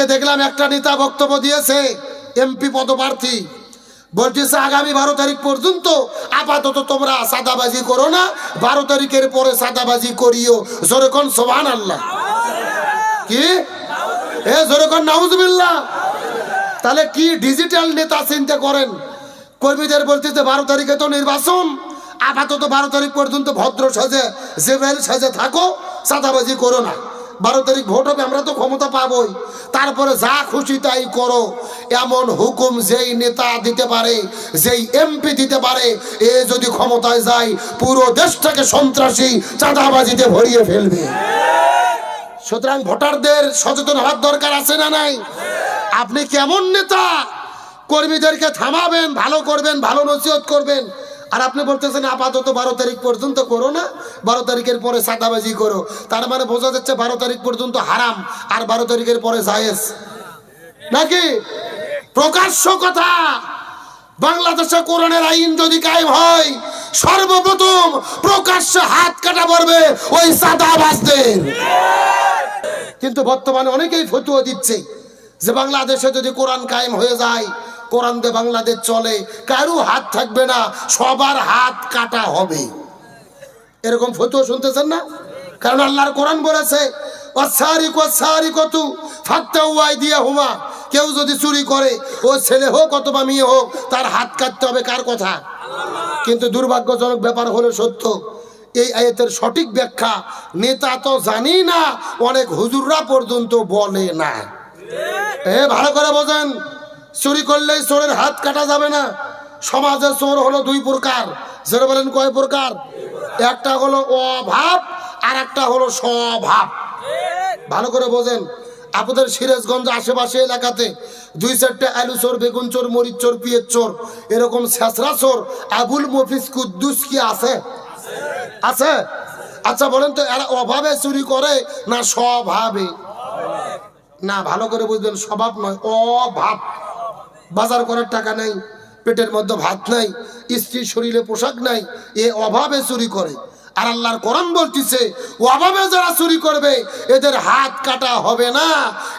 আজকে দেখলাম একটা নেতা বক্তব্য দিয়েছে, এমপি পদপ্রার্থী। বলতেছে, আগামী বারো তারিখ পর্যন্ত আপাতত তোমরা সাদাবাজি করো না, বারো তারিখের পরে সাদাবাজি করিও। যেরকম সোহান আল্লাহ কি? এ যেরকম নাউজবিল্লাহ। তাহলে কি ডিজিটাল নেতা চিন্তা করেন? কর্মীদের বলতেছে, বারো তারিখে তো নির্বাচন, আপাতত বারো তারিখ পর্যন্ত ভদ্র সাজে, জেবেল সাজে থাকো, সাদাবাজি করো না। বারো তারিখ ভোট হবে, আমরা তো ক্ষমতা পাবই। তারপরে যা খুশি তাই করো। এমন হুকুম যেই নেতা দিতে পারে, যেই এমপি দিতে পারে, এ যদি ক্ষমতায় যায়, পুরো দেশটাকে সন্ত্রাসী চাঁদাবাজিতে ভরিয়ে ফেলবে। সুতরাং ভোটারদের সচেতন হওয়ার দরকার আছে না নাই? আপনি কেমন নেতা? কর্মীদেরকে থামাবেন, ভালো করবেন, ভালো নসিহত করবেন। আর আপনি বলতেছেন আপাতত বারো তারিখ পর্যন্ত করো না, বারো তারিখের পরে সাদাবাজি করো। তার মানে বোঝা যাচ্ছে বারো তারিখ পর্যন্ত হারাম, আর বারো তারিখের পরে জায়েজ। নাকি? প্রকাশ্য কথা। বাংলাদেশে কোরআনের আইন যদি কায়েম হয়, সর্বপ্রথম প্রকাশ্যে হাত কাটা পড়বে ওই সাদাবাজদের। কিন্তু বর্তমানে অনেকেই ফতুয়া দিচ্ছে যে বাংলাদেশে যদি কোরআন কায়েম হয়ে যায় কোরআন দিয়ে বাংলাদেশ চলে, কারও হাত থাকবে না, সবার হাত কাটা হবে। এরকম ফতুয়া শুনতেছেন না? কারণ আল্লাহর কোরআন বলেছে অসারিক অসারিক তু ফাত্তা উয়াই দিয়া হুমা কেউ যদি চুরি করে, ও ছেলে হোক অথবা মেয়ে হোক, তার হাত কাটতে হবে কার কথা? কিন্তু দুর্ভাগ্যজনক ব্যাপার হলো সত্য, এই আয়াতের সঠিক ব্যাখ্যা নেতা তো জানি না, অনেক হুজুররা পর্যন্ত বলে না। এ, ভালো করে বোঝেন। চুরি করলেই চোরের হাত কাটা যাবে না। সমাজে চোর হলো দুই প্রকার। যেটা বলেন কয় প্রকার? একটা হলো অভাব আর একটা হলো স্বভাব। ভালো করে বোঝেন। আপনাদের সিরাজগঞ্জ আশেপাশে এলাকাতে দুই চারটে আলু চোর, বেগুন চোর, মরিচ চোর পিয়ের চোর, এরকম ছেঁচড়া চোর, আবুল মফিজ কুদ্দুস কি আছে? আছে? আচ্ছা বলেন তো, এরা অভাবে চুরি করে না স্বভাবে? না, ভালো করে বুঝবেন, স্বভাব নয়, অভাব। বাজার করার টাকা নাই, পেটের মধ্যে ভাত নাই, স্ত্রীর শরীরে পোশাক নাই, এ অভাবে চুরি করে। আর আল্লাহর কোরআন বলতেছে অভাবে যারা চুরি করবে, এদের হাত কাটা হবে না।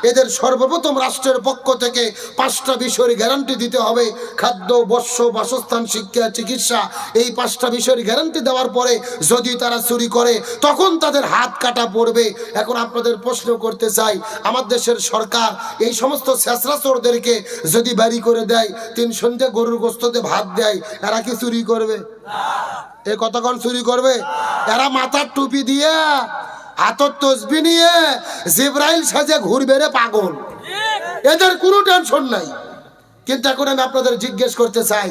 এদের সর্বপ্রথম রাষ্ট্রের পক্ষ থেকে পাঁচটা বিষয়ের গ্যারান্টি দিতে হবে। খাদ্য বস্ত্র বাসস্থান, শিক্ষা, চিকিৎসা, এই পাঁচটা বিষয়ের গ্যারান্টি দেওয়ার পরে যদি তারা চুরি করে, তখন তাদের হাত কাটা পড়বে। এখন আপনাদের প্রশ্ন করতে চাই, আমার দেশের সরকার এই সমস্ত শেষরা চোরদেরকে যদি বাড়ি করে দেয়, তিন সন্ধ্যে গরুর গোস্ততে ভাত দেয়, এরা কি চুরি করবে? এ কতক্ষণ চুরি করবে? এরা মাথার টুপি দিয়ে হাতর তসবি নিয়ে জিব্রাইল সাজে ঘুরবে রে পাগল। এদের কোনো টেনশন নাই। কিন্তু এখন আমি আপনাদের জিজ্ঞেস করতে চাই,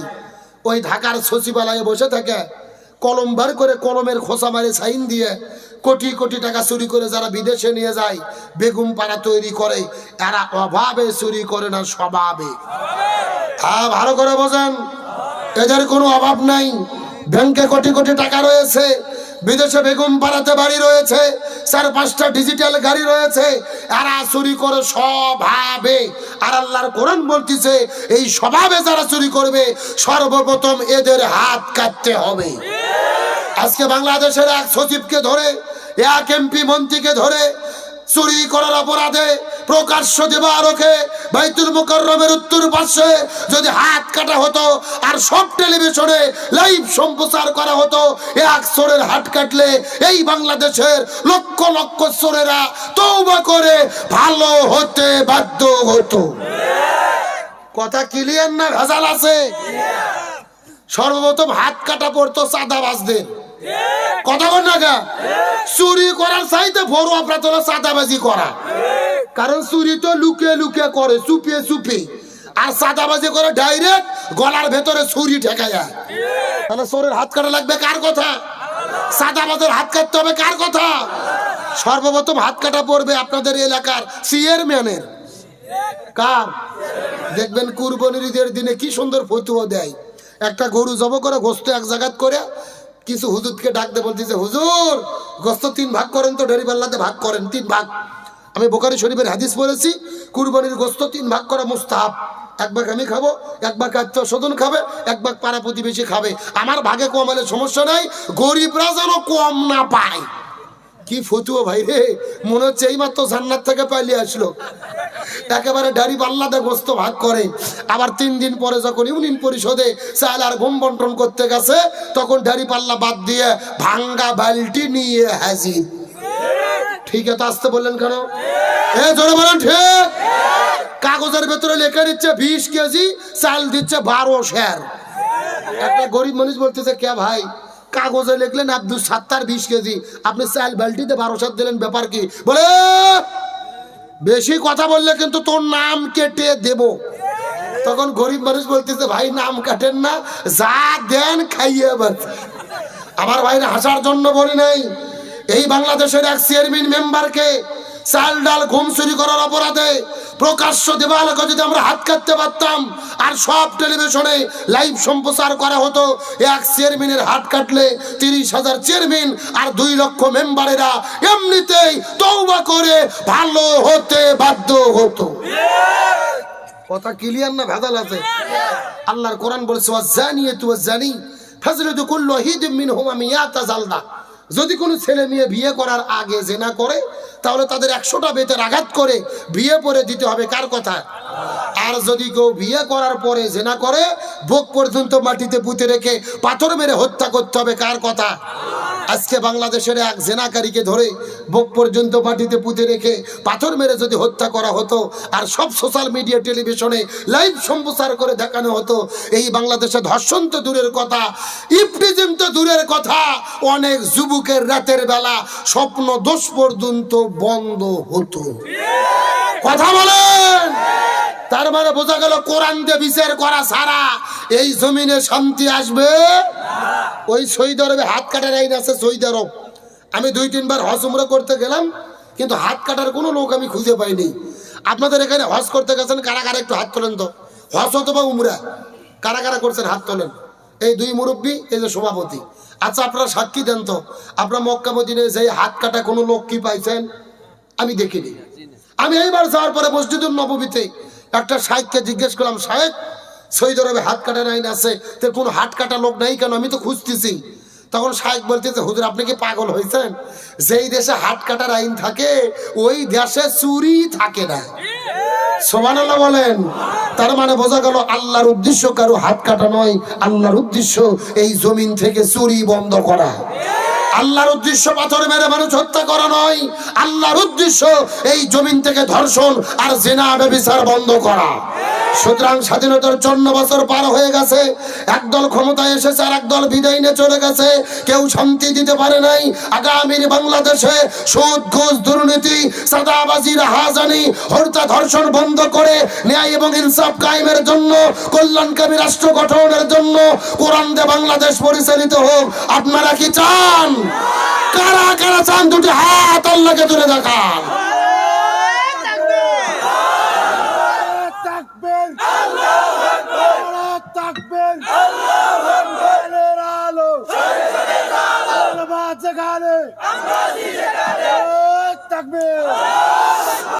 ওই ঢাকার সচিবালয়ে বসে থাকে কলম বার করে কলমের খোসা মারে সাইন দিয়ে কোটি কোটি টাকা চুরি করে যারা বিদেশে নিয়ে যায় বেগুম পাড়া তৈরি করে, এরা অভাবে চুরি করে না, স্বভাবে। হ্যাঁ ভালো করে বোঝেন। এদের কোনো অভাব নাই। ব্যাংকে কোটি কোটি টাকা রয়েছে, বিদেশে বেগম পাড়াতে বাড়ি রয়েছে, চার পাঁচটা ডিজিটাল গাড়ি রয়েছে, এরা চুরি করে স্বভাবে আর আল্লাহর কোরআন বলতেছে, এই স্বভাবে যারা চুরি করবে, সর্বপ্রথম এদের হাত কাটতে হবে। আজকে বাংলাদেশের এক সচিবকে ধরে, এক এমপি মন্ত্রীকে ধরে চুরি করার অপরাধে প্রকাশ্য দেবা আলোকে বাইতুল মুকররমের উত্তর পাশে যদি হাত কাটা হতো আর সব টেলিভিশনে লাইভ সম্প্রচার করা হতো, এক চোরের হাত কাটলে এই বাংলাদেশের লক্ষ লক্ষ চোরেরা তৌবা করে ভালো হতে বাধ্য হতো। কথা ক্লিয়ার না, ভেজাল আছে? সর্বপ্রথম হাত কাটা পড়তো চাঁদাবাজদের। কথা বল না চুরি করার চাইতে বড় অপরাধ চাঁদাবাজি করা। কারণ চুরি তো লুকিয়ে লুকিয়ে করে, চুপিয়ে চুপি। আর চাঁদাবাজি করে ডাইরেক্ট গলার ভেতরে ছুরি ঠেকা যায় তাহলে চোরের হাত কাটা লাগবে কার কথা? চাঁদাবাজের হাত কাটতে হবে কার কথা? সর্বপ্রথম হাত কাটা পড়বে আপনাদের এলাকার চেয়ারম্যানের। কার? দেখবেন কুরবানির দিনে কি সুন্দর ফতুয়া দেয়। একটা গরু জব করে, গোস্ত এক জায়গাত করে কিছু হুজুরকে ডাকতে বলতেছে হুজুর, গোস্ত তিন ভাগ করেন তো, ডেরি পাল্লাতে ভাগ করেন, তিন ভাগ। আমি বোকারি শরীফের হাদিস বলেছি কুরবানির গোস্ত তিন ভাগ করা মুস্তাহাব। এক ভাগ আমি খাব, এক ভাগ স্বজন খাবে, এক ভাগ পাড়া প্রতিবেশী খাবে। আমার ভাগে কম হলে সমস্যা নাই গরিবরা যেন কম না পায়। কি ফতুয়া ভাই রে, মনে হচ্ছে এইমাত্র জান্নাত থেকে পালিয়ে আসলো। একেবারে ডাড়ি পাল্লাতে গোস্ত ভাগ করে। আবার তিন দিন পরে যখন ইউনিয়ন পরিষদে চাল ঘুম বন্টন করতে গেছে, তখন ডাড়ি পাল্লা বাদ দিয়ে ভাঙ্গা বালতি নিয়ে হাজির। ঠিক আছে, আসতে বললেন কেন? জোরে বলেন, ঠিক। কাগজের ভেতরে লেখা দিচ্ছে বিশ কেজি, চাল দিচ্ছে বারো শের। একটা গরিব মানুষ বলতেছে, কে ভাই? কাগজে লিখলেন আব্দুল সাত্তার বিশ কেজি। আপনি চাল বালতিতে বারো সাত দিলেন, ব্যাপার কি? বলে বেশি কথা বললে কিন্তু তোর নাম কেটে দেব। তখন গরিব মানুষ বলতেছে, ভাই, নাম কাটেন না, যা দেন খাইয়ে আমার ভাইরা হাসার জন্য বলি নাই। এই বাংলাদেশের এক চেয়ারম্যান মেম্বারকে চাল ডাল ঘুম চুরি করার অপরাধে প্রকাশ্য দেবালকে যদি আমরা হাত কাটতে পারতাম, আর সব টেলিভিশনে লাইভ সম্প্রচার করা হতো, এক চেয়ারম্যানের হাত কাটলে তিরিশ হাজার চেয়ারম্যান আর দুই লক্ষ মেম্বারেরা এমনিতেই তৌবা করে ভালো হতে বাধ্য হতো। কথা ক্লিয়ার না ভেদাল আছে? আল্লাহর কোরআন বলছে জানিয়ে তু জানি ফাজলিদু কুল্লু হিদিম মিনহুমা মিয়াতা জালদা। যদি কোনো ছেলে মেয়ে বিয়ে করার আগে জেনা করে তাহলে তাদের একশোটা বেতের আঘাত করে বিয়ে পরে দিতে হবে, কার কথা? আর যদি কেউ বিয়ে করার পরে জেনা করে, ভোগ পর্যন্ত মাটিতে পুঁতে রেখে পাথর মেরে হত্যা করতে হবে, কার কথা? আজকে বাংলাদেশের এক জেনাকারীকে ধরে বুক পর্যন্ত মাটিতে পুঁতে রেখে পাথর মেরে যদি হত্যা করা হতো আর সব সোশ্যাল মিডিয়া, টেলিভিশনে লাইভ সম্প্রচার করে দেখানো হতো, এই বাংলাদেশে ধর্ষণ তো দূরের কথা ইফটিজিম তো দূরের কথা, অনেক যুবকের রাতের বেলা স্বপ্ন দোষ পর্যন্ত বন্ধ হতো। কথা বলেন! তার মানে বোঝা গেল কোরআন দিয়ে বিচার করা ছাড়া এই জমিনে শান্তি আসবে? ওই সৌদি আরবে হাত কাটার আইন আছে সৌদি আরব আমি দুই, তিনবার হজ উমরা করতে গেলাম, কিন্তু হাত কাটার কোনো লোক আমি খুঁজে পাইনি। আপনাদের এখানে হজ করতে গেছেন কারা কারা একটু হাত তোলেন তো। হজ অথবা উমরা কারা কারা করছেন, হাত তোলেন। এই দুই মুরব্বী, এই যে সভাপতি। আচ্ছা আপনারা সাক্ষী দেন তো। আপনার মক্কা মদিনে যে হাত কাটা কোনো লোক কি পাইছেন? আমি দেখিনি। আমি এইবার যাওয়ার পরে মসজিদুল নবমীতে একটা শাহেককে জিজ্ঞেস করলাম শাহেক সৈদ আরবে হাত কাটার আইন আছে, তো কোনো হাত কাটা লোক নাই কেন? আমি তো খুঁজতেছি। তখন শাহেক বলতেছে, হুজুর, আপনি কি পাগল হয়েছেন যেই দেশে হাত কাটার আইন থাকে, ওই দেশে চুরি থাকে না। সোমানাল্লাহ বলেন, তার মানে বোঝা গেল, আল্লাহর উদ্দেশ্য কারও হাত কাটা নয়, আল্লাহর উদ্দেশ্য এই জমিন থেকে চুরি বন্ধ করা। আল্লাহর উদ্দেশ্য পাথর মেরে মানুষ হত্যা করা নয়। আল্লাহর উদ্দেশ্য এই জমিন থেকে ধর্ষণ আর জেনা ব্যবিচার বন্ধ করা। সুতরাং স্বাধীনতার চন্ন বছর পার হয়ে গেছে। একদল ক্ষমতায় এসেছে আর একদল বিদায় চলে গেছে। কেউ শান্তি দিতে পারে নাই। আগামীর বাংলাদেশে সুদ, ঘুষ, দুর্নীতি সাদাবাজি রাহাজানি, হত্যা, ধর্ষণ বন্ধ করে ন্যায় এবং ইনসাফ কায়েমের জন্য, কল্যাণকামী রাষ্ট্র গঠনের জন্য কোরআন বাংলাদেশ পরিচালিত হোক। আপনারা কি চান? কারা কারা চান? দুটি হাত আল্লাহকে তুলে দেখান তাকবীর আল্লাহু আকবার তাকবীর আল্লাহু আকবার আলো তাকবীর